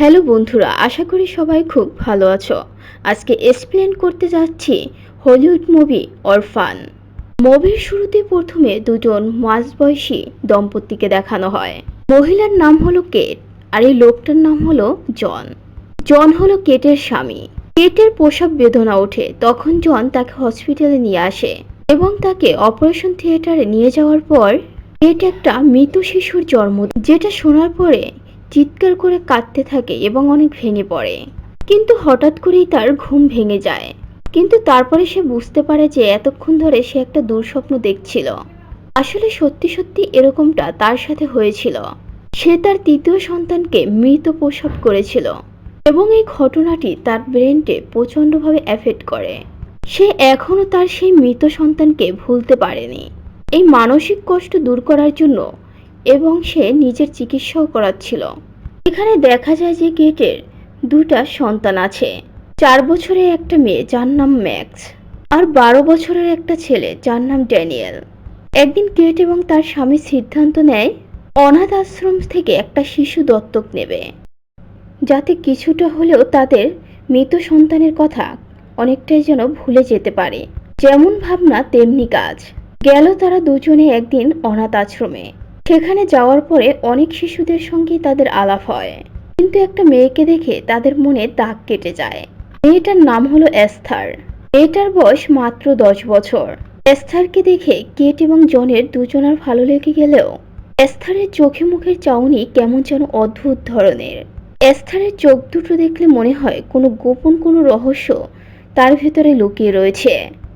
Hello বন্ধুরা, আশা করি সবাই খুব ভালো আছো। আজকে এক্সপ্লেন করতে যাচ্ছি হলিউড মুভি অরফান মুভির শুরুতে প্রথমে দুজন মাঝবয়সী দম্পতিকে দেখানো হয়। মহিলার নাম হলো কেট, আর এই লোকটার নাম হলো জন। জন হলো কেটের স্বামী। কেটের প্রসব বেদনা ওঠে, তখন জন তাকে হসপিটালে নিয়ে আসে এবং তাকে অপারেশন থিয়েটারে নিয়ে যাওয়ার পর, কেট একটা মৃত শিশুর জন্ম যেটা শোনার পরে চিৎকার করে কাঁদতে থাকে এবং অনেক ভেঙে পড়ে। কিন্তু হঠাৎ করেই তার ঘুম ভেঙে যায়। কিন্তু তারপরে সে বুঝতে পারে যে এতক্ষণ ধরে সে একটা দুঃস্বপ্ন দেখছিল। আসলে সত্যি সত্যি এরকমটা তার সাথে হয়েছিল। সে তার তৃতীয় সন্তানকে মৃত প্রসব করেছিল এবং এই ঘটনাটি তার ব্রেনটে প্রচণ্ডভাবে এফেক্ট করে। সে এখনও তার সেই মৃত সন্তানকে ভুলতে পারেনি। এই মানসিক কষ্ট দূর করার জন্য এবং সে নিজের চিকিৎসাও করাচ্ছিল। এখানে দেখা যায় যে গেটের দুটা সন্তান আছে। চার বছরের একটা মেয়ে, যার নাম ম্যাক্স। আর বারো বছরের একটা ছেলে, যার নাম ড্যানিয়েল। একদিন কেট এবং তার স্বামী সিদ্ধান্ত নেয়, অনাথ আশ্রম থেকে একটা শিশু দত্তক নেবে। যাতে কিছুটা হলেও তাদের মৃত সন্তানের কথা অনেকটাই যেন ভুলে যেতে পারে। যেমন ভাবনা, তেমনি কাজ। গেল তারা দুজনে একদিন অনাথ আশ্রমে। সেখানে যাওয়ার পরে অনেক শিশুদের সঙ্গে তাদের আলাপ হয়। কিন্তু একটা মেয়েকে দেখে তাদের মনে দাগ কেটে যায়। মেয়েটার নাম হলো এস্থার। মেয়েটার বয়স মাত্র দশ বছর। এস্থারকে দেখে কেট এবং জনের দুজনার ভালো লেগে গেলেও এস্থারের চোখে মুখের চাউনি কেমন যেন অদ্ভুত ধরনের। এস্থারের চোখ দুটো দেখলে মনে হয় কোনো গোপন কোনো রহস্য তার ভেতরে লুকিয়ে রয়েছে।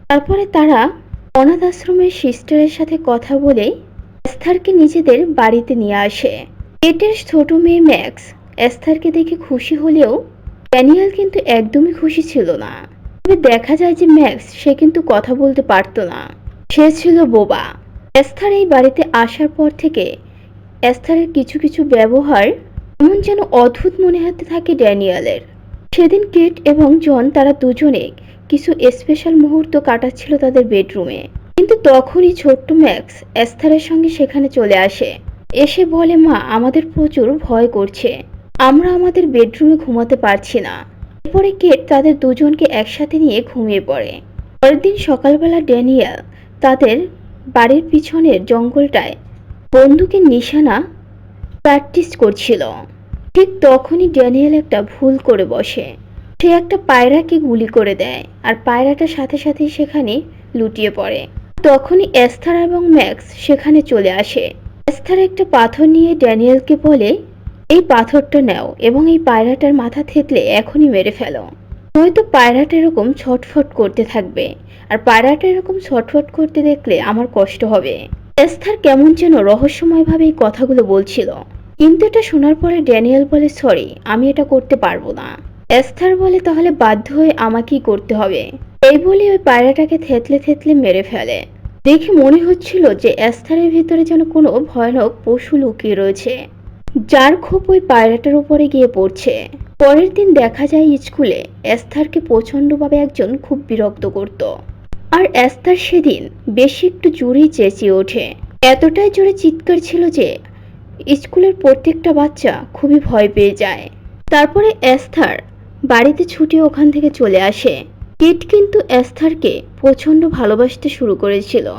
তারপরে তারা অনাথ আশ্রমের সিস্টারের সাথে কথা বলে এস্থারকে নিজেদের বাড়িতে নিয়ে আসে। কেটের ছোট মেয়ে ম্যাক্স এস্থারকে দেখে খুশি হলেও ড্যানিয়াল কিন্তু একদমই খুশি ছিল না। তবে দেখা যায় যে ম্যাক্স সে কিন্তু কথা বলতে পারতো না। সে ছিল বোবা। এস্থার এই বাড়িতে আসার পর থেকে এস্থারের কিছু কিছু ব্যবহার এমন যেন অদ্ভুত মনে হতে থাকে ড্যানিয়ালের। সেদিন কেট এবং জন তারা দুজনে কিছু স্পেশাল মুহূর্ত কাটাচ্ছিল তাদের বেডরুমে কিন্তু তখনই ছোট্ট ম্যাক্স এস্থারের সঙ্গে সেখানে চলে আসে। এসে বলে, মা, আমাদের প্রচুর ভয় করছে। আমরা আমাদের বেডরুমে ঘুমাতে পারছি না। এরপরে কেট তাদের দুজনকে একসাথে নিয়ে ঘুমিয়ে পড়ে। পরের দিন সকালবেলা ড্যানিয়েল তাদের বাড়ির পিছনের জঙ্গলটায় বন্দুকের নিশানা প্র্যাকটিস করছিল। ঠিক তখনই ড্যানিয়েল একটা ভুল করে বসে। সে একটা পায়রাকে গুলি করে দেয় আর পায়রাটার সাথে সাথেই সেখানে লুটিয়ে পড়ে। তখনই এস্থার এবং ম্যাক্স সেখানে চলে আসে। এস্থার একটা পাথর নিয়ে ড্যানিয়েলকে বলে, এই পাথরটা নাও এবং এই পায়রাটার মাথা থেতলে এখনই মেরে ফেলো। নয়তো পায়রাটা এরকম ছটফট করতে থাকবে, আর পায়রাটা এরকম ছটফট করতে দেখলে আমার কষ্ট হবে। এস্থার কেমন যেন রহস্যময়ভাবে এই কথাগুলো বলছিল। কিন্তু এটা শোনার পরে ড্যানিয়েল বলে, সরি, আমি এটা করতে পারব না। এস্থার বলে, তাহলে বাধ্য হয়ে আমাকেই করতে হবে। এই বলে ওই পায়রাটাকে থেতলে থেতলে মেরে ফেলে। দেখে মনে হচ্ছিল যে এস্থারের ভিতরে যেন কোনো ভয়ানক পশু লুকিয়ে রয়েছে। যার ক্ষোভ ওই পায়রাটার উপরে গিয়ে পড়ছে। পরের দিন দেখা যায় স্কুলে এস্থারকে প্রচণ্ডভাবে একজন খুব বিরক্ত করত। আর এস্থার সেদিন বেশি একটু জোরেই চেঁচিয়ে ওঠে। এতটাই জোরে চিৎকার ছিল যে স্কুলের প্রত্যেকটা বাচ্চা খুবই ভয় পেয়ে যায়। তারপরে এস্থার বাড়িতে ছুটে ওখান থেকে চলে আসে। কিট কিন্তু এস্থারকে প্রচণ্ড ভালোবাসতে শুরু করেছিল।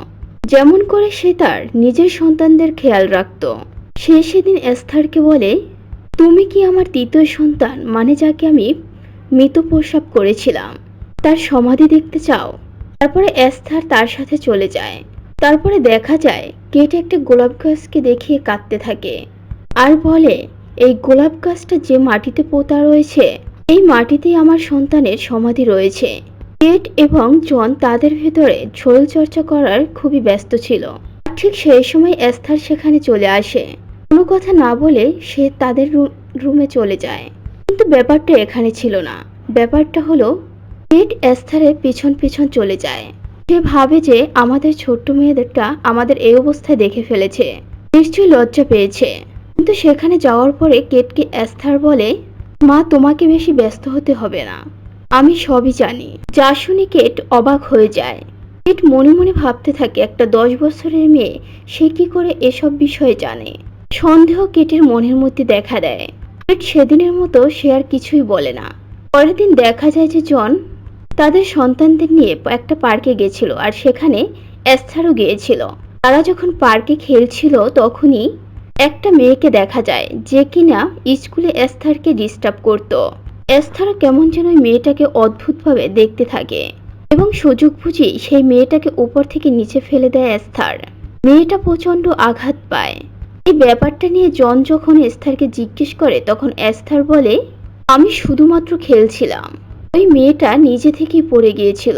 যেমন করে সে তার নিজের সন্তানদের খেয়াল রাখত। সে সেদিন এস্থারকে বলে, তুমি কি আমার তৃতীয় সন্তান? মানে যাকে আমি মৃত প্রসাব করেছিলাম। তার সমাধি দেখতে চাও। তারপরে এস্থার তার সাথে চলে যায়। তারপরে দেখা যায়, কেটে একটা গোলাপ গাছকে দেখিয়ে কাঁদতে থাকে। আর বলে, এই গোলাপ গাছটা যে মাটিতে পোতা রয়েছে, এই মাটিতেই আমার সন্তানের সমাধি রয়েছে। কেট এবং জন তাদের ভেতরে শরীর চর্চা করার খুবই ব্যস্ত ছিল। ঠিক সেই সময় এস্থার সেখানে চলে আসে। কোনো কথা না বলে সে তাদের রুমে চলে যায়। কিন্তু ব্যাপারটা এখানে ছিল না। ব্যাপারটা হলো কেট এস্থারের পিছন পিছন চলে যায়। সে ভাবে যে আমাদের ছোট্ট মেয়েদেরটা আমাদের এই অবস্থায় দেখে ফেলেছে। নিশ্চয়ই লজ্জা পেয়েছে। কিন্তু সেখানে যাওয়ার পরে কেটকে এস্থার বলে, মা, তোমাকে বেশি ব্যস্ত হতে হবে না। আমি সবই জানি। যা শুনে কেট অবাক হয়ে যায়। কেট মনে মনে ভাবতে থাকে, একটা দশ বছরের মেয়ে, সে কি করে এসব বিষয়ে জানে? সন্দেহ কেটের মনের মধ্যে দেখা দেয়। কেট সেদিনের মতো সে আর কিছুই বলে না। পরের দিন দেখা যায় যে জন তাদের সন্তানদের নিয়ে একটা পার্কে গেছিল আর সেখানে এস্থারও গিয়েছিল। তারা যখন পার্কে খেলছিল তখনই একটা মেয়েকে দেখা যায়, যে কিনা স্কুলে এস্থারকে ডিস্টার্ব করত। এস্থারও কেমন যেন মেয়েটাকে অদ্ভুতভাবে দেখতে থাকে এবং সুযোগ বুঝি সেই মেয়েটাকে উপর থেকে নিচে ফেলে দেয় এস্থার। মেয়েটা প্রচণ্ড আঘাত পায়। এই ব্যাপারটা নিয়ে জন যখন এস্থারকে জিজ্ঞেস করে, তখন এস্থার বলে, আমি শুধুমাত্র খেলছিলাম। ওই মেয়েটা নিজে থেকেই পড়ে গিয়েছিল।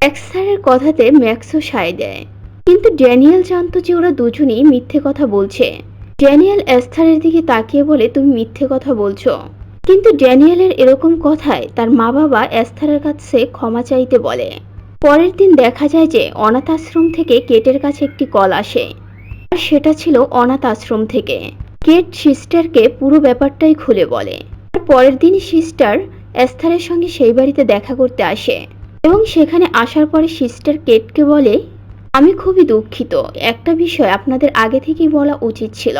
এক্সারের কথাতে ম্যাক্সও সায় দেয়। কিন্তু ড্যানিয়েল জানতো যে ওরা দুজনেই মিথ্যে কথা বলছে। ড্যানিয়েল এস্থারের দিকে তাকিয়ে বলে, তুমি মিথ্যে কথা বলছো। কিন্তু ড্যানিয়েলের এরকম কথায় তার মা বাবা এস্থারের কাছে ক্ষমা চাইতে বলে। পরের দিন দেখা যায় যে অনাথ আশ্রম থেকে কেটের কাছে একটি কল আসে। আর সেটা ছিল অনাথ আশ্রম থেকে। কেট সিস্টারকে পুরো ব্যাপারটাই খুলে বলে। পরের দিন সিস্টার এস্থারের সঙ্গে সেই বাড়িতে দেখা করতে আসে। এবং সেখানে আসার পরে সিস্টার কেটকে বলে, আমি খুবই দুঃখিত। একটা বিষয় আপনাদের আগে থেকেই বলা উচিত ছিল।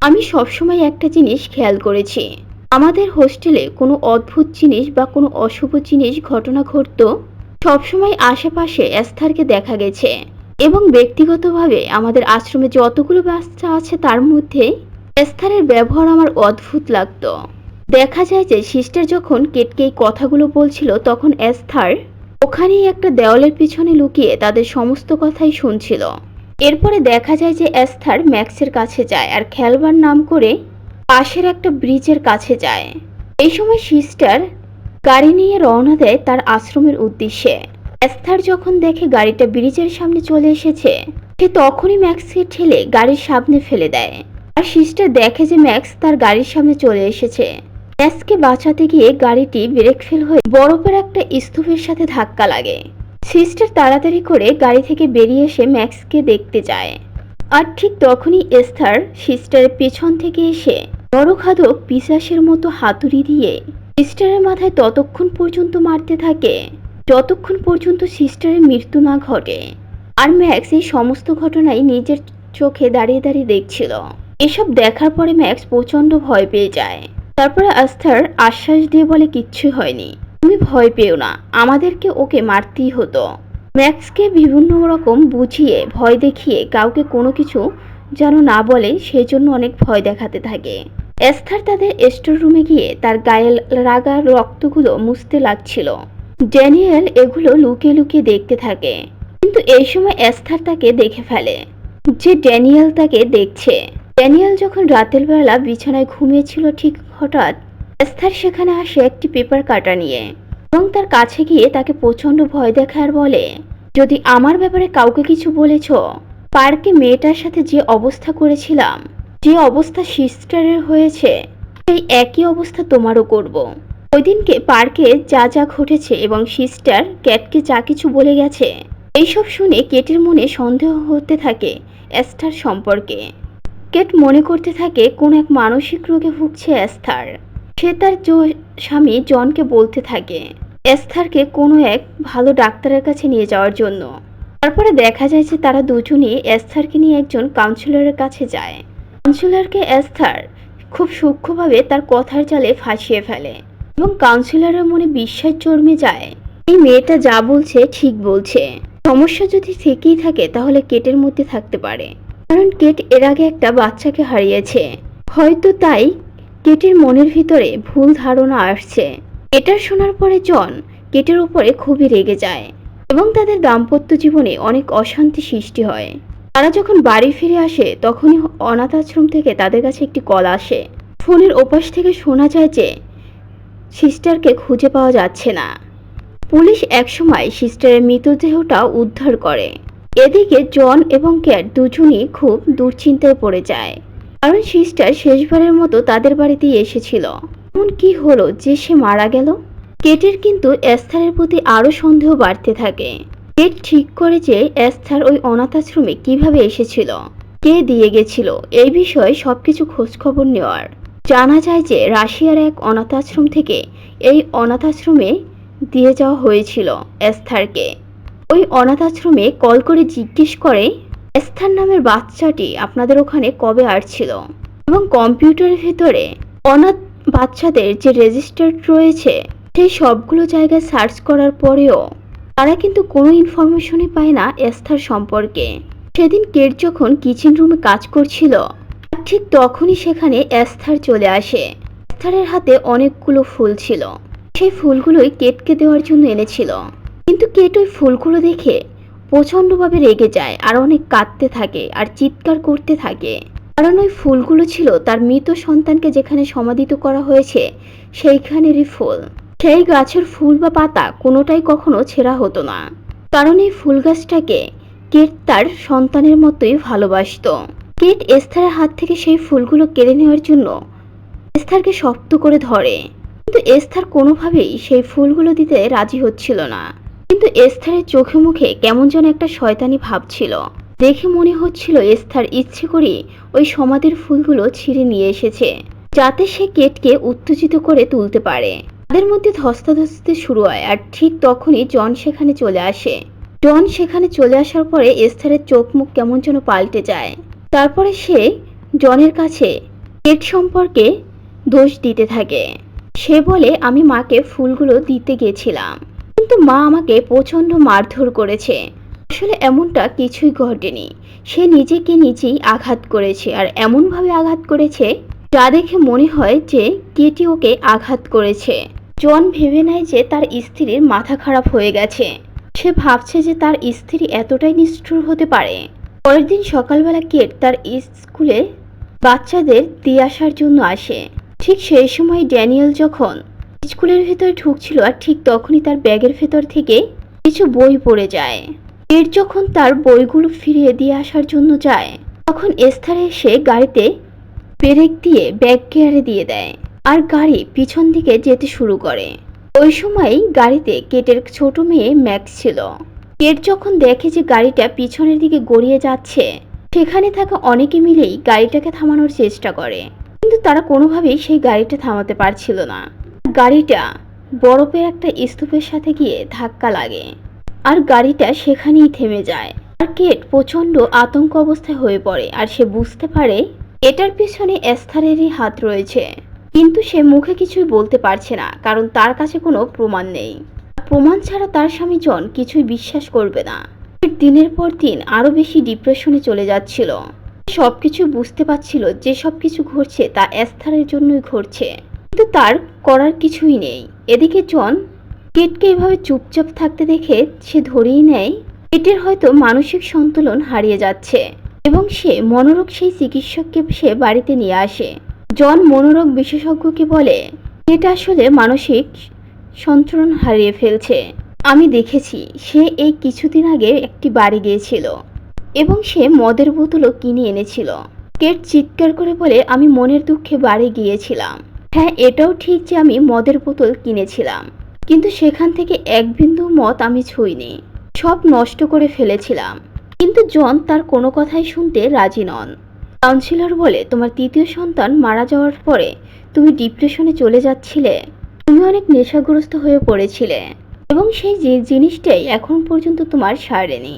আমি সবসময় একটা জিনিস খেয়াল করেছি। আমাদের হোস্টেলে কোনো অদ্ভুত জিনিস বা কোনো অশুভ জিনিস ঘটনা ঘটতো? সবসময় আশেপাশে এস্থারকে দেখা গেছে এবং ব্যক্তিগতভাবে আমাদের আশ্রমে যতগুলো বাচ্চা আছে তার মধ্যে এস্থারের ব্যবহার আমার অদ্ভুত লাগতো। দেখা যায় যে সিস্টার যখন কেটকে এই কথাগুলো বলছিল তখন এস্থার ওখানেই একটা দেওয়ালের পিছনে লুকিয়ে তাদের সমস্ত কথাই শুনছিল। এরপরে দেখা যায় যে এস্থার ম্যাক্সের কাছে যায় আর খেলবার নাম করে পাশের একটা ব্রিজের কাছে যায়। এই সময় সিস্টার গাড়ি নিয়ে রওনা দেয় তার আশ্রমের উদ্দেশ্যে। এস্থার যখন দেখে গাড়িটা ব্রিজের সামনে চলে এসেছে, সে তখনই ম্যাক্সকে ঠেলে গাড়ির সামনে ফেলে দেয়। আর সিস্টার দেখে যে ম্যাক্স তার গাড়ির সামনে চলে এসেছে। ম্যাক্সকে বাঁচাতে গিয়ে গাড়িটি ব্রেক ফেল হয়ে বরফের একটা স্তূপের সাথে ধাক্কা লাগে। সিস্টার তাড়াতাড়ি করে গাড়ি থেকে বেরিয়ে এসে ম্যাক্সকে দেখতে যায়। আর ঠিক তখনই এস্থার সিস্টারের পেছন থেকে এসে নরখাদক পিসাসের মতো হাতুড়ি দিয়ে সিস্টারের মাথায় ততক্ষণ পর্যন্ত মারতে থাকে। যতক্ষণ পর্যন্ত সিস্টারের মৃত্যু না ঘটে। আর ম্যাক্স এই সমস্ত ঘটনাই নিজের চোখে দাঁড়িয়ে দাঁড়িয়ে দেখছিল। এসব দেখার পরে ম্যাক্স প্রচণ্ড ভয় পেয়ে যায়। তারপরে আস্থার আশ্বাস দিয়ে বলে, কিচ্ছু হয়নি। তুমি ভয় পেও না। আমাদেরকে ওকে মারতেই হতো। ম্যাক্সকে বিভিন্ন রকম বুঝিয়ে, ভয় দেখিয়ে কাউকে কোনো কিছু যেন না বলে সেই জন্য অনেক ভয় দেখাতে থাকে। এস্থার তাদের স্টোর রুমে গিয়ে তার গায়ে রাগা রক্তগুলো মুছতে লাগছিল। ড্যানিয়েল এগুলো লুকিয়ে লুকিয়ে দেখতে থাকে। কিন্তু এই সময় এস্থার তাকে দেখে ফেলে। যে ড্যানিয়েল তাকে দেখছে। ড্যানিয়েল যখন রাতের বেলা বিছানায় ঘুমিয়েছিল ঠিক হঠাৎ, এস্থার সেখানে আসে একটি পেপার কাটা নিয়ে এবং তার কাছে গিয়ে তাকে প্রচণ্ড ভয় দেখায় বলে, যদি আমার ব্যাপারে কাউকে কিছু বলেছ পার্কে মেয়েটার সাথে যে অবস্থা করেছিলাম, যে অবস্থা সিস্টারের হয়েছে, সেই একই অবস্থা তোমারও করব। ওই দিনকে পার্কে যা যা ঘটেছে এবং সিস্টার ক্যাটকে যা কিছু বলে গেছে, এইসব শুনে কেটের মনে সন্দেহ হতে থাকে অ্যাস্থার সম্পর্কে। কেট মনে করতে থাকে কোন এক মানসিক রোগে ভুগছে অ্যাস্থার। সে তার স্বামী জনকে বলতে থাকে এস্থারকে কোনো এক ভালো ডাক্তারের কাছে নিয়ে যাওয়ার জন্য। তারপরে দেখা যায় যে তারা দুজনই এস্থারকে নিয়ে একজন কাউন্সিলরের কাছে যায়। কাউন্সিলরকে এস্থার খুব সূক্ষ্মভাবে তার কথার জালে ফাঁসিয়ে ফেলে এবং কাউন্সিলরের মনে বিশ্বাস জন্মে যায়। এই মেয়েটা যা বলছে ঠিক বলছে। সমস্যা যদি থেকেই থাকে তাহলে কেটের মধ্যে থাকতে পারে। কারণ কেট এর আগে একটা বাচ্চাকে হারিয়েছে। হয়তো তাই কেটের মনের ভিতরে ভুল ধারণা আসছে। এটা শোনার পরে জন কেটের উপরে খুবই রেগে যায়। এবং তাদের দাম্পত্য জীবনে অনেক অশান্তি সৃষ্টি হয়। তারা যখন বাড়ি ফিরে আসে, তখনই অনাথ আশ্রম থেকে তাদের কাছে একটি কল আসে। ফোনের ওপাশ থেকে শোনা যায় যে, সিস্টারকে খুঁজে পাওয়া যাচ্ছে না। পুলিশ একসময় সিস্টারের মৃতদেহটা উদ্ধার করে। এদিকে জন এবং ক্যাট দুজনই খুব দুশ্চিন্তায় পড়ে যায়। কারণ সিস্টার শেষবারের মতো তাদের বাড়িতেই এসেছিল। এমন কি হলো যে সে মারা গেল? কেটের কিন্তু এস্থারের প্রতি আরও সন্দেহ বাড়তে থাকে। কেট ঠিক করে যে এস্থার ওই অনাথ আশ্রমে কীভাবে এসেছিল, কে দিয়ে গেছিল এই বিষয়ে সবকিছু খোঁজখবর নেওয়ার। জানা যায় যে রাশিয়ার এক অনাথ আশ্রম থেকে এই অনাথ আশ্রমে দিয়ে যাওয়া হয়েছিল এস্থারকে। ওই অনাথ আশ্রমে কল করে জিজ্ঞেস করে, এস্থার নামের বাচ্চাটি আপনাদের ওখানে কবে আসছিল? এবং কম্পিউটারের ভেতরে অনাথ বাচ্চাদের যে রেজিস্টার্ড রয়েছে সেই সবগুলো জায়গায় সার্চ করার পরেও তারা কিন্তু কোনো ইনফরমেশনই পায় না এস্থার সম্পর্কে। সেদিন কেট যখন কিচেন রুমে কাজ করছিল ঠিক তখনই সেখানে এস্থার চলে আসে। এস্থারের হাতে অনেকগুলো ফুল ছিল। সেই ফুলগুলোই কেটকে দেওয়ার জন্য এনেছিল। কিন্তু কেট ওই ফুলগুলো দেখে প্রচণ্ডভাবে রেগে যায় আর অনেক কাঁদতে থাকে আর চিৎকার করতে থাকে। কারণ ওই ফুলগুলো ছিল তার মৃত সন্তানকে যেখানে সমাধিত করা হয়েছে, সেইখানেরই ফুল। সেই গাছের ফুল বা পাতা কোনোটাই কখনো ছেঁড়া হতো না। কারণ এই ফুল গাছটাকে কেট তার সন্তানের মতোই ভালোবাসত। কেট এস্থারের হাত থেকে সেই ফুলগুলো কেড়ে নেওয়ার জন্য এস্থারকে শক্ত করে ধরে। কিন্তু এস্থার কোনোভাবেই সেই ফুলগুলো দিতে রাজি হচ্ছিল না। কিন্তু এস্থারের চোখে মুখে কেমন যেন একটা শয়তানি ভাব ছিল। দেখে মনে হচ্ছিল এস্থার ইচ্ছে করে ওই সমাধির ফুলগুলো ছিঁড়ে নিয়ে এসেছে, যাতে সে কেটকে উত্তেজিত করে তুলতে পারে। তাদের মধ্যে ধস্তাধস্তি শুরু হয় আর ঠিক তখনই জন সেখানে চলে আসে। জন সেখানে চলে আসার পরে এস্থারের চোখ মুখ কেমন যেন পাল্টে যায়। তারপরে সে জনের কাছে কেট সম্পর্কে দোষ দিতে থাকে। সে বলে, আমি মাকে ফুলগুলো দিতে গেছিলাম, কিন্তু মা আমাকে প্রচণ্ড মারধর করেছে। আসলে এমনটা কিছুই ঘটেনি। সে নিজেকে নিজেই আঘাত করেছে, আর এমনভাবে আঘাত করেছে যা দেখে মনে হয় যে কেটি ওকে আঘাত করেছে। জন ভেবে নেয় যে তার স্ত্রীর মাথা খারাপ হয়ে গেছে। সে ভাবছে যে তার স্ত্রী এতটাই নিষ্ঠুর হতে পারে। পরের দিন সকালবেলা কেট তার স্কুলে বাচ্চাদের দিয়ে আসার জন্য আসে। ঠিক সেই সময় ড্যানিয়েল যখন স্কুলের ভেতরে ঢুকছিল, আর ঠিক তখনই তার ব্যাগের ভেতর থেকে কিছু বই পড়ে যায়। কেট যখন তার বইগুলো ফিরিয়ে দিয়ে আসার জন্য যায়, তখন এস্থার এসে গাড়িতে ব্রেক দিয়ে ব্যাগ গিয়ারে দিয়ে দেয় আর গাড়ি পিছন দিকে যেতে শুরু করে। ওই সময়ই গাড়িতে কেটের ছোট মেয়ে ম্যাক্স ছিল। কেট যখন দেখে যে গাড়িটা পিছনের দিকে গড়িয়ে যাচ্ছে, সেখানে থাকা অনেকে মিলেই গাড়িটাকে থামানোর চেষ্টা করে। কিন্তু তারা কোনোভাবেই সেই গাড়িটা থামাতে পারছিল না। গাড়িটা বরফের একটা স্তূপের সাথে গিয়ে ধাক্কা লাগে আর গাড়িটা সেখানেই থেমে যায়। আর কেট প্রচণ্ড আতঙ্ক অবস্থায় হয়ে পড়ে আর সে বুঝতে পারে এটার পিছনে এস্থারেরই হাত রয়েছে। কিন্তু সে মুখে কিছুই বলতে পারছে না, কারণ তার কাছে কোনো প্রমাণ নেই। প্রমাণ ছাড়া তার স্বামী জন কিছুই বিশ্বাস করবে না। দিনের পর দিন আরও বেশি ডিপ্রেশনে চলে যাচ্ছিল। সবকিছু বুঝতে পারছিল যে সবকিছু ঘটছে তা এস্থারের জন্যই ঘটছে। কিন্তু তার করার কিছুই নেই। এদিকে জন কেটকে এভাবে চুপচাপ থাকতে দেখে সে ধরেই নেয় কেটের হয়তো মানসিক সন্তুলন হারিয়ে যাচ্ছে। এবং সে মনোরোগ সেই চিকিৎসককে সে বাড়িতে নিয়ে আসে। জন মনোরোগ বিশেষজ্ঞকে বলে এটা আসলে মানসিক সন্তুলন হারিয়ে ফেলছে। আমি দেখেছি, সে এই কিছুদিন আগে একটি বাড়ি গিয়েছিল এবং সে মদের বোতলও কিনে এনেছিল। কেট চিৎকার করে বলে, আমি মনের দুঃখে বাড়ি গিয়েছিলাম। হ্যাঁ এটাও ঠিক যে আমি মদের বোতল কিনেছিলাম। কিন্তু সেখান থেকে এক বিন্দু মত আমি ছুঁইনি। সব নষ্ট করে ফেলেছিলাম। কিন্তু জন তার কোনো কথাই শুনতে রাজি নন। কাউন্সিলর বলে, তোমার তৃতীয় সন্তান মারা যাওয়ার পরে তুমি ডিপ্রেশনে চলে যাচ্ছিলে। তুমি অনেক নেশাগ্রস্ত হয়ে পড়েছিলে। এবং সেই যে জিনিসটাই এখন পর্যন্ত তোমার সারেনি।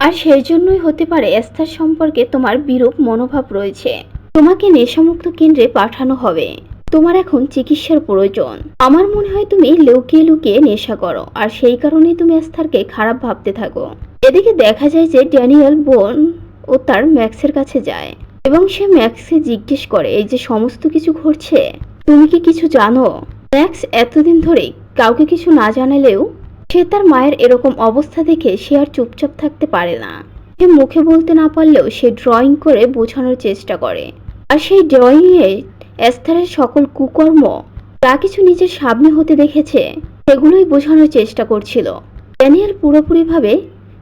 আর সেই জন্যই হতে পারে এস্থার সম্পর্কে তোমার বিরূপ মনোভাব রয়েছে। তোমাকে নেশামুক্ত কেন্দ্রে পাঠানো হবে। তোমার এখন চিকিৎসার প্রয়োজন। আমার মনে হয় তুমি লুকিয়ে লুকিয়ে নেশা করো, আর সেই কারণেই তুমি এস্থারকে খারাপ ভাবতে থাকো। এদিকে দেখা যায় যে ড্যানিয়েল বোন ও তার ম্যাক্সের কাছে যায়, এবং সে ম্যাক্সকে জিজ্ঞেস করে, এই যে সমস্ত কিছু ঘটছে, তুমি কি কিছু জানো? ম্যাক্স এতদিন ধরে কাউকে কিছু না জানালেও সে তার মায়ের এরকম অবস্থা দেখে সে আর চুপচাপ থাকতে পারে না। সে মুখে বলতে না পারলেও সে ড্রয়িং করে বোঝানোর চেষ্টা করে, আর সেই ড্রয়িংয়ে এস্থারের সকল কুকর্ম যা কিছু নিজের সামনে হতে দেখেছে, সেগুলোই বোঝানোর চেষ্টা করছিল। ড্যানিয়েল পুরোপুরিভাবে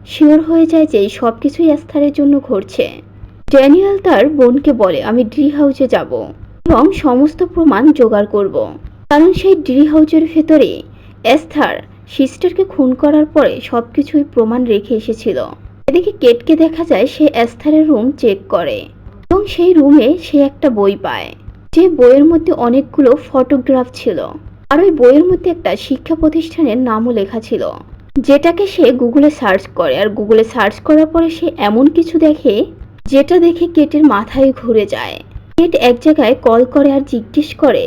শিওর হয়ে যায় যে সব কিছুই এস্থারের জন্য ঘটছে। ড্যানিয়েল তার বোনকে বলে, আমি ড্রি হাউসে যাব এবং সমস্ত প্রমাণ জোগাড় করব। কারণ সেই ড্রি হাউসের ভেতরে এস্থার সিস্টারকে খুন করার পরে সবকিছুই প্রমাণ রেখে এসেছিল। এদিকে কেটকে দেখা যায় সে এস্থারের রুম চেক করে এবং সেই রুমে সে একটা বই পায়। যে বইয়ের মধ্যে অনেকগুলো ফটোগ্রাফ ছিল। আর ওই বইয়ের মধ্যে একটা শিক্ষা প্রতিষ্ঠানের নামও লেখা ছিল। যেটাকে সে গুগলে সার্চ করে। আর গুগলে সার্চ করার পরে সে এমন কিছু দেখে, যেটা দেখে কেটের মাথায় ঘুরে যায়। কেট এক জায়গায় কল করে আর জিজ্ঞেস করে,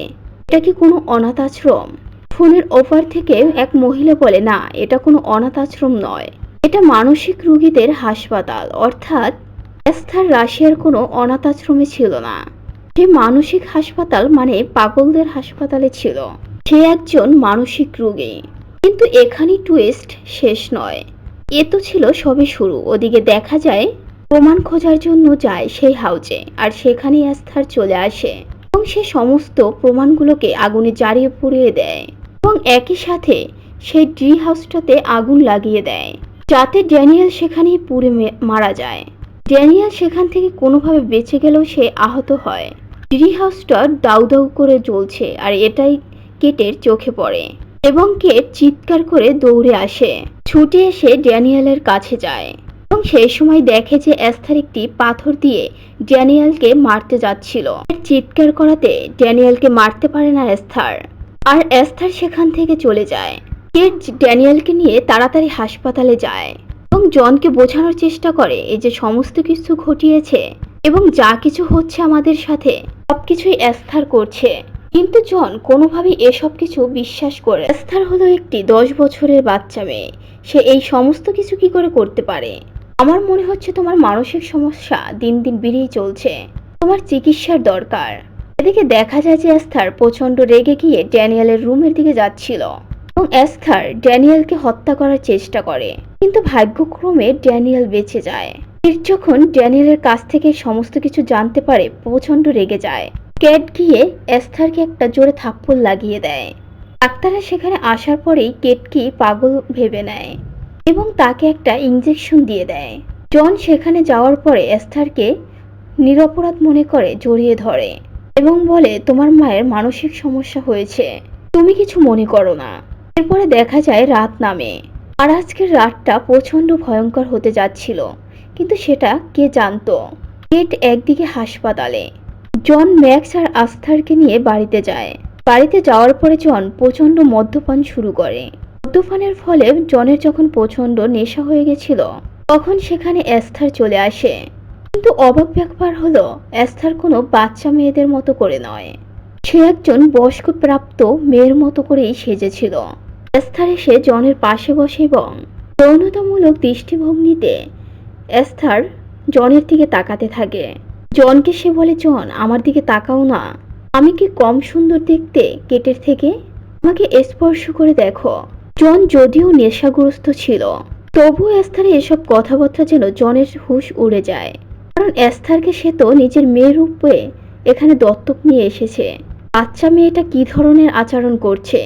এটা কি কোনো অনাথ আশ্রম? ফোনের ওপার থেকে এক মহিলা বলে, না, এটা কোনো অনাথ আশ্রম নয়। এটা মানসিক রোগীদের হাসপাতাল। অর্থাৎ এস্থার রাশিয়ার কোনো অনাথ আশ্রমে ছিল না। সে মানসিক হাসপাতাল মানে পাগলদের হাসপাতালে ছিল। সে একজন মানসিক রোগী। কিন্তু এখানেই টুইস্ট শেষ নয়। এ তো ছিল সবে শুরু। ওদিকে দেখা যায়, প্রমাণ খোঁজার জন্য যায় সেই হাউজে আর সেখানেই অ্যাস্থার চলে আসে। এবং সে সমস্ত প্রমাণগুলোকে আগুনে জ্বালিয়ে পুড়িয়ে দেয়। এবং একই সাথে সেই ট্রি হাউসটাতে আগুন লাগিয়ে দেয়। যাতে ড্যানিয়েল সেখানেই পুড়ে মারা যায়। ড্যানিয়েল সেখান থেকে কোনোভাবে বেঁচে গেলেও সে আহত হয়। হাউসটা দাউ দাউ করে জ্বলছে আর এটাই কেটের চোখে পড়ে এবং কেট চিৎকার করে দৌড়ে আসে। ছুটে এসে ড্যানিয়েলের কাছে যায় এবং সেই সময় দেখে যে অ্যাস্থার একটি পাথর দিয়ে ড্যানিয়েলকে মারতে যাচ্ছিল। চিৎকার করাতে ড্যানিয়েলকে মারতে পারে না অ্যাস্থার। আর অ্যাস্থার সেখান থেকে চলে যায়। কেট ড্যানিয়েলকে নিয়ে তাড়াতাড়ি হাসপাতালে যায় এবং জনকে বোঝানোর চেষ্টা করে, এই যে সমস্ত কিছু ঘটিয়েছে এবং যা কিছু হচ্ছে আমাদের সাথে, সবকিছুই অ্যাস্থার করছে। কিন্তু জন কোনোভাবেই এসব কিছু বিশ্বাস করে অ্যাস্থার হলো একটি দশ বছরের বাচ্চা মেয়ে। সে এই সমস্ত কিছু কি করে করতে পারে? আমার মনে হচ্ছে তোমার মানসিক সমস্যা দিন দিন বেড়েই চলছে। তোমার চিকিৎসার দরকার। এদিকে দেখা যায় যে অ্যাস্থার প্রচণ্ড রেগে গিয়ে ড্যানিয়েলের রুমের দিকে যাচ্ছিল এবং অ্যাস্থার ড্যানিয়েলকে হত্যা করার চেষ্টা করে। কিন্তু ভাগ্যক্রমে ড্যানিয়েল বেঁচে যায়। এর যখন ড্যানিয়েলের কাছ থেকে সমস্ত কিছু জানতে পারে, প্রচণ্ড রেগে যায়। ক্যাট গিয়ে অ্যাস্থারকে একটা জোরে থাপ্পড় লাগিয়ে দেয়। ডাক্তাররা সেখানে আসার পরেই কেটকি পাগল ভেবে নেয় এবং তাকে একটা ইঞ্জেকশন দিয়ে দেয়। জন সেখানে যাওয়ার পরে অ্যাস্থারকে নিরপরাধ মনে করে জড়িয়ে ধরে এবং বলে, তোমার মায়ের মানসিক সমস্যা হয়েছে। তুমি কিছু মনে করো না। এরপরে দেখা যায় রাত নামে। আর আজকের রাতটা প্রচণ্ড ভয়ঙ্কর হতে যাচ্ছিল। কিন্তু সেটা কে জানতো? কেট একদিকে হাসপাতালে। জন ম্যাক্স আর আস্থারকে নিয়ে বাড়িতে যায়। বাড়িতে যাওয়ার পরে জন প্রচণ্ড মদ্যপান শুরু করে। মদ্যপানের ফলে জনের যখন প্রচণ্ড নেশা হয়ে গেছিল, তখন সেখানে অ্যাস্থার চলে আসে। কিন্তু অবাক ব্যাপার হলো অ্যাস্থার কোনো বাচ্চা মেয়েদের মতো করে নয়। সে একজন বয়স্কপ্রাপ্ত মেয়ের মতো করেই সেজেছিল। অ্যাস্থার এসে জনের পাশে বসে এবং যৌনতামূলক দৃষ্টিভঙ্গিতে অ্যাস্থার জনের দিকে তাকাতে থাকে। জনকে সে বলে, জন, আমার দিকে তাকাও না। আমি কি কম সুন্দর দেখতে কেটের থেকে? আমাকে স্পর্শ করে দেখো। জন যদিও নেশাগ্রস্ত ছিল তবু অ্যাস্থারে এসব কথাবার্তা যেন জনের হুঁশ উড়ে যায়। কারণ অ্যাস্থারকে সে তো নিজের মেয়ের রূপে এখানে দত্তক নিয়ে এসেছে। বাচ্চা মেয়েটা কি ধরনের আচরণ করছে?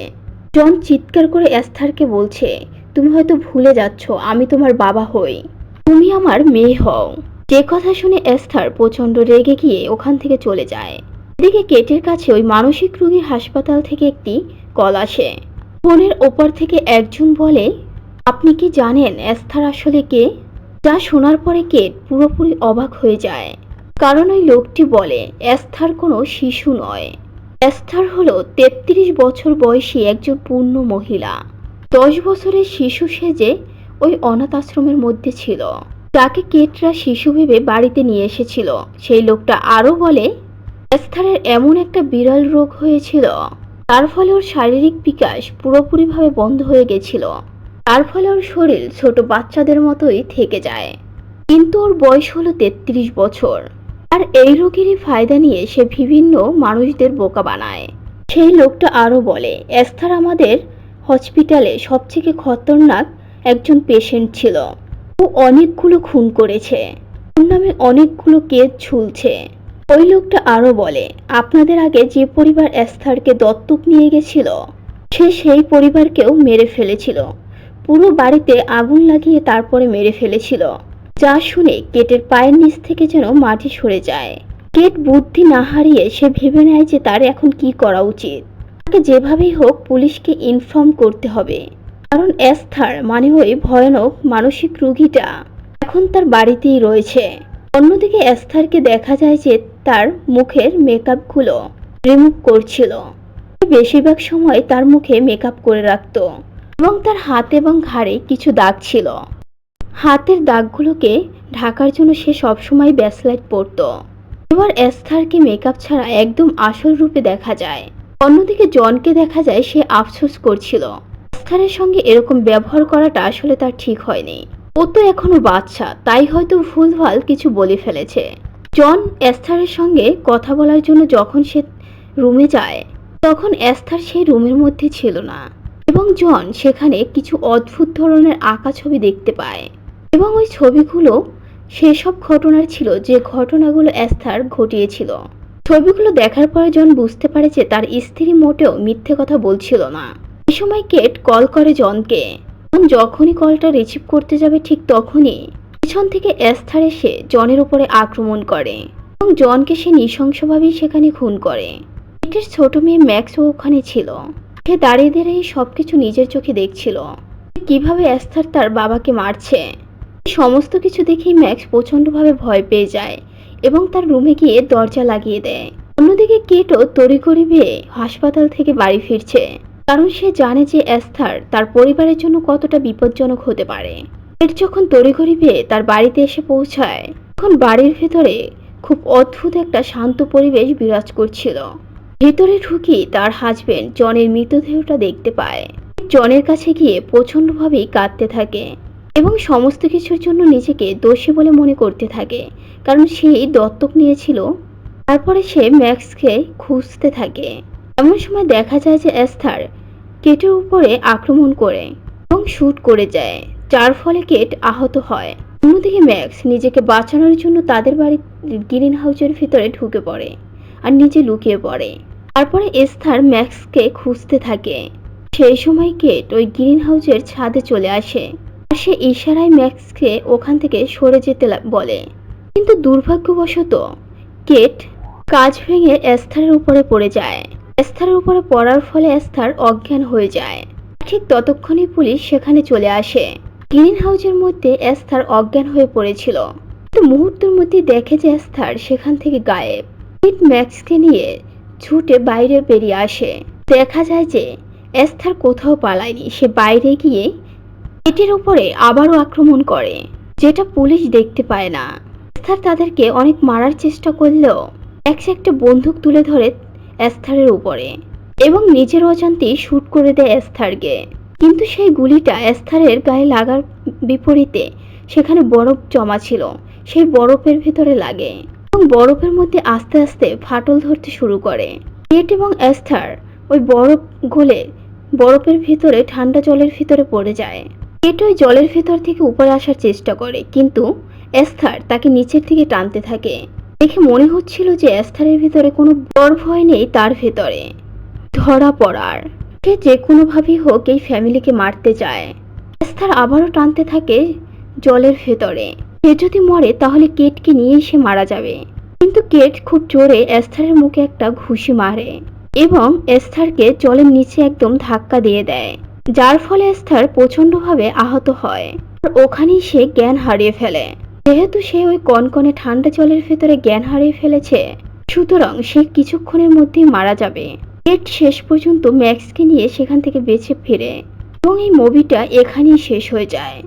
জন চিৎকার করে অ্যাস্থারকে বলছে, তুমি হয়তো ভুলে যাচ্ছ, আমি তোমার বাবা হই। তুমি আমার মেয়ে হও। যে কথা শুনে এস্থার প্রচণ্ড রেগে গিয়ে ওখান থেকে চলে যায়। এদিকে কেটের কাছে ওই মানসিক রোগীর হাসপাতাল থেকে একটি কল আসে। ফোনের ওপর থেকে একজন বলে, আপনি কি জানেন এস্থার আসলে কে? যা শোনার পরে কেট পুরোপুরি অবাক হয়ে যায়। কারণ ওই লোকটি বলে, এস্থার কোনো শিশু নয়। এস্থার হলো তেত্রিশ বছর বয়সী একজন পূর্ণ মহিলা। দশ বছরের শিশু সেজে ওই অনাথ আশ্রমের মধ্যে ছিল। তাকে কেটরা শিশু ভেবে বাড়িতে নিয়ে এসেছিল। সেই লোকটা আরও বলে এস্থারের এমন একটা বিরল রোগ হয়েছিল। তার ফলে ওর শারীরিক বিকাশ পুরোপুরিভাবে বন্ধ হয়ে গেছিল। তার ফলে ওর শরীর ছোট বাচ্চাদের মতোই থেকে যায়। কিন্তু ওর বয়স হলো তেত্রিশ বছর। আর এই রোগেরই ফায়দা নিয়ে সে বিভিন্ন মানুষদের বোকা বানায়। সেই লোকটা আরও বলে এস্থার আমাদের হসপিটালে সবথেকে খতরনাক একজন পেশেন্ট ছিল। ও অনেকগুলো খুন করেছে। ওর নামে অনেকগুলো কেস ঝুলছে। ওই লোকটা আরও বলে, আপনাদের আগে যে পরিবার এস্থারকে দত্তক নিয়ে গেছিল, সে সেই পরিবারকেও মেরে ফেলেছিল। পুরো বাড়িতে আগুন লাগিয়ে তারপরে মেরে ফেলেছিল। যা শুনে কেটের পায়ের নিচ থেকে যেন মাটি সরে যায়। কেট বুদ্ধি না হারিয়ে সে ভেবে নেয় যে তার এখন কি করা উচিত। তাকে যেভাবেই হোক পুলিশকে ইনফর্ম করতে হবে। কারণ এস্থার মানে ওই ভয়ানক মানসিক রুগীটা এখন তার বাড়িতেই রয়েছে। অন্যদিকে এস্থারকে দেখা যায় যে তার মুখের মেকআপগুলো রিমুভ করছিল। বেশিরভাগ সময় তার মুখে মেকআপ করে রাখতো এবং তার হাত এবং ঘাড়ে কিছু দাগ ছিল। হাতের দাগগুলোকে ঢাকার জন্য সে সবসময় ব্যাসলাইট পরতো। এবার এস্থারকে মেকআপ ছাড়া একদম আসল রূপে দেখা যায়। অন্যদিকে জনকে দেখা যায় সে আফসোস করছিল। এস্থারের সঙ্গে এরকম ব্যবহার করাটা আসলে তার ঠিক হয়নি। ও তো এখনও বাচ্চা, তাই হয়তো ভুলভাল কিছু বলে ফেলেছে। জন এস্থারের সঙ্গে কথা বলার জন্য যখন সে রুমে যায়, তখন এস্থার সেই রুমের মধ্যে ছিল না এবং জন সেখানে কিছু অদ্ভুত ধরনের আঁকা ছবি দেখতে পায় এবং ওই ছবিগুলো সেসব ঘটনার ছিল, যে ঘটনাগুলো এস্থার ঘটিয়েছিল। ছবিগুলো দেখার পরে জন বুঝতে পারে যে তার স্ত্রী মোটেও মিথ্যে কথা বলছিল না। এই সময় কেট কল করে জনকে। জন যখনই কলটা রিসিভ করতে যাবে ঠিক তখনই পিছন থেকে এস্থার এসে জনের উপরে আক্রমণ করে এবং জনকে সে নৃশংসভাবেই সেখানে খুন করে। কেটের ছোট মেয়ে ম্যাক্সও ওখানে ছিল। সে দাঁড়িয়ে দাঁড়িয়ে সবকিছু নিজের চোখে দেখছিল। কীভাবে এস্থার তার বাবাকে মারছে? সমস্ত কিছু দেখেই ম্যাক্স প্রচণ্ডভাবে ভয় পেয়ে যায় এবং তার রুমে গিয়ে দরজা লাগিয়ে দেয়। অন্যদিকে কেটও তড়িঘড়ি বেয়ে হাসপাতাল থেকে বাড়ি ফিরছে। কারণ সে জানে যে এস্থার তার পরিবারের জন্য কতটা বিপজ্জনক হতে পারে। এর যখন তড়িঘড়ি পেয়ে তার বাড়িতে এসে পৌঁছায়, তখন বাড়ির ভেতরে খুব অদ্ভুত একটা শান্ত পরিবেশ বিরাজ করছিল। ভেতরে ঢুকি তার হাজবেন্ড জনের মৃতদেহটা দেখতে পায়। জনের কাছে গিয়ে প্রচণ্ডভাবেই কাঁদতে থাকে এবং সমস্ত কিছুর জন্য নিজেকে দোষী বলে মনে করতে থাকে, কারণ সেই দত্তক নিয়েছিল। তারপরে সে ম্যাক্সকে খুঁজতে থাকে। এমন সময় দেখা যায় যে এস্থার কেটের উপরে আক্রমণ করে এবং শ্যুট করে যায়, যার ফলে কেট আহত হয়। অন্যদিকে ম্যাক্স নিজেকে বাঁচানোর জন্য তাদের বাড়ির গ্রিন হাউসের ভিতরে ঢুকে পড়ে আর নিচে লুকিয়ে পড়ে। তারপরে এস্থার ম্যাক্সকে খুঁজতে থাকে। সেই সময় কেট ওই গ্রিন হাউসের ছাদে চলে আসে আর সে ইশারায় ম্যাক্সকে ওখান থেকে সরে যেতে বলে। কিন্তু দুর্ভাগ্যবশত কেট কাজ ভেঙে এস্থারের উপরে পড়ে যায়। এস্থারের উপরে পড়ার ফলে এস্থার অজ্ঞান হয়ে যায়। ঠিক ততক্ষণে পুলিশ সেখানে চলে আসে। গ্রিন হাউসের মধ্যে এস্থার অজ্ঞান হয়ে পড়েছিল। কিন্তু মুহূর্তের মধ্যে দেখে যে এস্থার সেখান থেকে গায়েব। কেট ম্যাক্সকে নিয়ে ছুটে বাইরে বেরিয়ে আসে। দেখা যায় যে এস্থার কোথাও পালায়নি। সে বাইরে গিয়ে পেটের উপরে আবারও আক্রমণ করে, যেটা পুলিশ দেখতে পায় না। এস্থার তাদেরকে অনেক মারার চেষ্টা করলেও ম্যাক্স একটা বন্দুক তুলে ধরে এস্থারের উপরে এবং নিজের অজান্তেই শুট করে দেয় এস্থারকে। কিন্তু সেই গুলিটা এস্থারের গায়ে লাগার বিপরীতে সেখানে বরফ জমা ছিল। সেই বরফের ভিতরে লাগে এবং বরফের মধ্যে আস্তে আস্তে ফাটল ধরতে শুরু করে। কেট এবং এস্থার ওই বরফ গলে বরফের ভিতরে ঠান্ডা জলের ভিতরে পড়ে যায়। কেট ওই জলের ভিতর থেকে উপরে আসার চেষ্টা করে, কিন্তু এস্থার তাকে নিচের দিকে টানতে থাকে। দেখে মনে হচ্ছিল যে এস্থারের ভিতরে কোনো বর ভয় নেই তার ভেতরে। ধরা পড়ার। সে যে কোনোভাবেই হোক এই ফ্যামিলিকে মারতে চায়। এস্থার আবারও টানতে থাকে জলের ভেতরে। সে যদি মরে, তাহলে কেটকে নিয়েই সে মারা যাবে। কিন্তু কেট খুব জোরে এস্থারের মুখে একটা ঘুষি মারে এবং এস্থারকে জলের নিচে একদম ধাক্কা দিয়ে দেয়, যার ফলে এস্থার প্রচণ্ডভাবে আহত হয়। আর ওখানেই সে জ্ঞান হারিয়ে ফেলে। যেহেতু সে ওই কনকনে ঠান্ডা জলের ভেতরে জ্ঞান হারিয়ে ফেলেছে, সুতরাং সে কিছুক্ষণের মধ্যেই মারা যাবে। টেট শেষ পর্যন্ত ম্যাক্সকে নিয়ে সেখান থেকে বেছে ফিরে, এবং এই মুভিটা এখানেই শেষ হয়ে যায়।